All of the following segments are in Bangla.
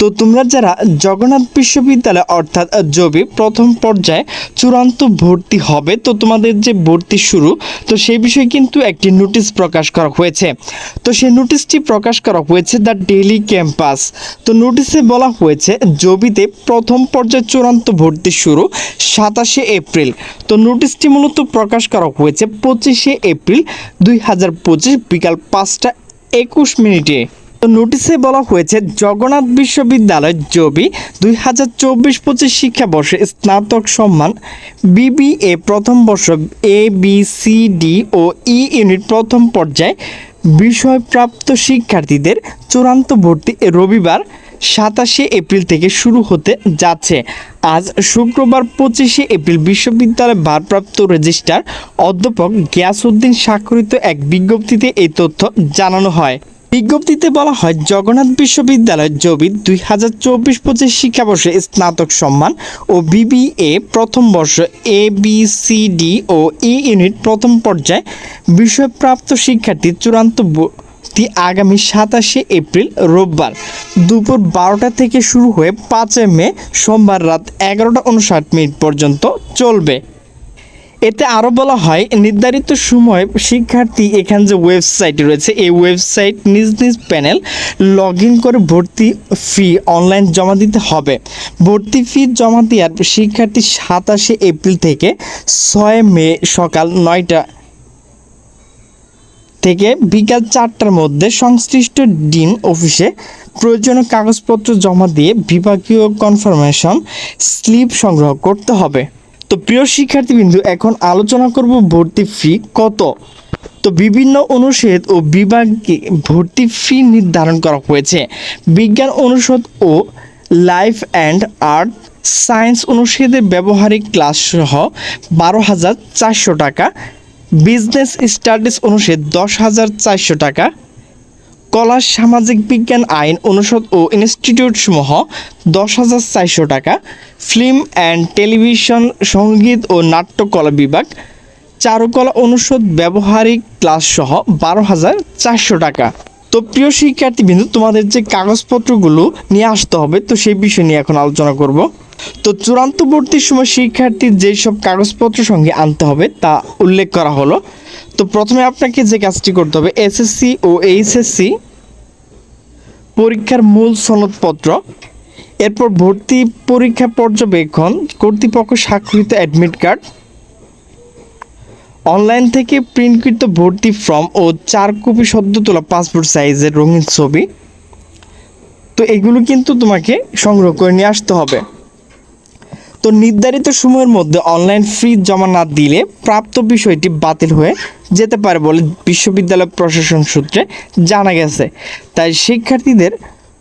তো তোমরা যারা জগন্নাথ বিশ্ববিদ্যালয় অর্থাৎ জবি প্রথম পর্যায়ে চূড়ান্ত ভর্তি হবে, তো তোমাদের যে ভর্তি শুরু, তো সেই বিষয়ে কিন্তু একটি নোটিশ প্রকাশ করা হয়েছে। তো সেই নোটিশটি প্রকাশ করা হয়েছে দ্য ডেইলি ক্যাম্পাস। তো নোটিশে বলা হয়েছে জবিতে প্রথম পর্যায়ে চূড়ান্ত ভর্তি শুরু সাতাশে এপ্রিল। তো নোটিশটি মূলত প্রকাশ করা হয়েছে পঁচিশে এপ্রিল দুই হাজার পঁচিশ বিকাল পাঁচটা একুশ মিনিটে। নোটিশে বলা হয়েছে, জগন্নাথ বিশ্ববিদ্যালয় জবি দুই হাজার চব্বিশ পঁচিশ শিক্ষাবর্ষে স্নাতক সম্মান, বিবিএ প্রথম বর্ষ, এ, বি, সি, ডি ও ই ইউনিট প্রথম পর্যায়ে বিষয়প্রাপ্ত শিক্ষার্থীদের চূড়ান্ত ভর্তি রবিবার সাতাশে এপ্রিল থেকে শুরু হতে যাচ্ছে। আজ শুক্রবার পঁচিশে এপ্রিল বিশ্ববিদ্যালয়ের ভারপ্রাপ্ত রেজিস্ট্রার অধ্যাপক গিয়াসউদ্দিন স্বাক্ষরিত এক বিজ্ঞপ্তিতে এই তথ্য জানানো হয়। বিজ্ঞপ্তিতে বলা হয়, জগন্নাথ বিশ্ববিদ্যালয় জবি দুই হাজার চব্বিশ পঁচিশ শিক্ষাবর্ষে স্নাতক সম্মান ও বিবিএ প্রথম বর্ষ এ, বি, সি, ডি ও ই ইউনিট প্রথম পর্যায়ে বিষয়প্রাপ্ত শিক্ষার্থী চূড়ান্ত আগামী সাতাশে এপ্রিল, রোববার দুপুর বারোটা থেকে শুরু হয়ে পাঁচই মে সোমবার রাত এগারোটা উনষাট মিনিট পর্যন্ত চলবে। এতে আরও বলা হয়, নির্ধারিত সময় শিক্ষার্থী এখানে যে ওয়েবসাইট রয়েছে, এই ওয়েবসাইট নিজ নিজ প্যানেল লগ ইন করে ভর্তি ফি অনলাইন জমা দিতে হবে। ভর্তি ফি জমা দেওয়ার শিক্ষার্থী সাতাশে এপ্রিল থেকে ছয় মে সকাল নয়টা থেকে বিকাল চারটার মধ্যে সংশ্লিষ্ট ডিন অফিসে প্রয়োজনীয় কাগজপত্র জমা দিয়ে বিভাগীয় কনফার্মেশন স্লিপ সংগ্রহ করতে হবে। তো প্রিয় শিক্ষার্থীবৃন্দু, এখন আলোচনা করব ভর্তি ফি কত? তো বিভিন্ন অনুষদ ও বিভাগে ভর্তি ফি নির্ধারণ করা হয়েছে। বিজ্ঞান অনুষদ ও লাইফ অ্যান্ড আর্ট সায়েন্স অনুষদের ব্যবহারিক ক্লাস সহ বারো হাজার চারশো টাকা, বিজনেস স্টাডিজ অনুষদ দশ হাজার চারশো টাকা কলা, সামাজিক বিজ্ঞান, আইন, অনুষদ ও ইনস্টিটিউট সমূহ দশ হাজার চারশো টাকা। ফিল্ম অ্যান্ড টেলিভিশন, সংগীত ও নাট্যকলা বিভাগ। চারুকলা অনুষদ ব্যবহারিক ক্লাস সহ বারো হাজার চারশো টাকা। তো প্রিয় শিক্ষার্থীবৃন্দু, তোমাদের যে কাগজপত্রগুলো নিয়ে আসতে হবে, তো সেই বিষয় নিয়ে এখন আলোচনা করব। তো চূড়ান্ত ভর্তির সময় শিক্ষার্থীর যেসব কাগজপত্র সঙ্গে আনতে হবে, তা উল্লেখ করা হলো। তো প্রথমে আপনাকে যে কাজটি করতে হবে এসএসসি ও এইচএসসি পরীক্ষার মূল সনদপত্র, এরপর ভর্তি পরীক্ষা পর্যবেক্ষণ, কর্তৃপক্ষ স্বাক্ষরিত অ্যাডমিট কার্ড অনলাইন থেকে প্রিন্টকৃত ভর্তি ফর্ম ও চার কপি সদ্য তোলা পাসপোর্ট সাইজের রঙিন ছবি। তো এগুলো কিন্তু তোমাকে সংগ্রহ করে নিয়ে আসতে হবে। তো নির্ধারিত সময়ের মধ্যে অনলাইন ফি জমা না দিলে প্রাপ্ত বিষয়টি বাতিল হয়ে যেতে পারে বলে বিশ্ববিদ্যালয় প্রশাসন সূত্রে জানা গেছে। তাই শিক্ষার্থীদের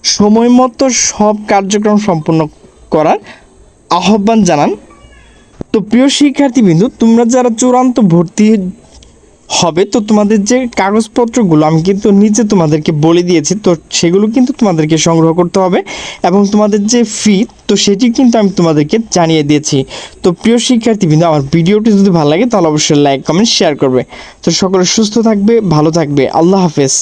সময় মতো সব কার্যক্রম সম্পন্ন করার আহ্বান জানান। তো প্রিয় শিক্ষার্থীবৃন্দু, তোমরা যারা চূড়ান্ত ভর্তি হবে, তো তোমাদের যে কাগজপত্রগুলো, আমি কিন্তু নিচে তোমাদেরকে বলে দিয়েছি, তো সেগুলো কিন্তু তোমাদেরকে সংগ্রহ করতে হবে এবং তোমাদের যে ফি তো সেটি কিন্তু আমি তোমাদেরকে জানিয়ে দিয়েছি। তো প্রিয় শিক্ষার্থীবৃন্দ, আমার ভিডিওটি যদি ভালো লাগে, তাহলে অবশ্যই লাইক কমেন্ট শেয়ার করবে। তো সকলে সুস্থ থাকবে, ভালো থাকবে। আল্লাহ হাফেজ।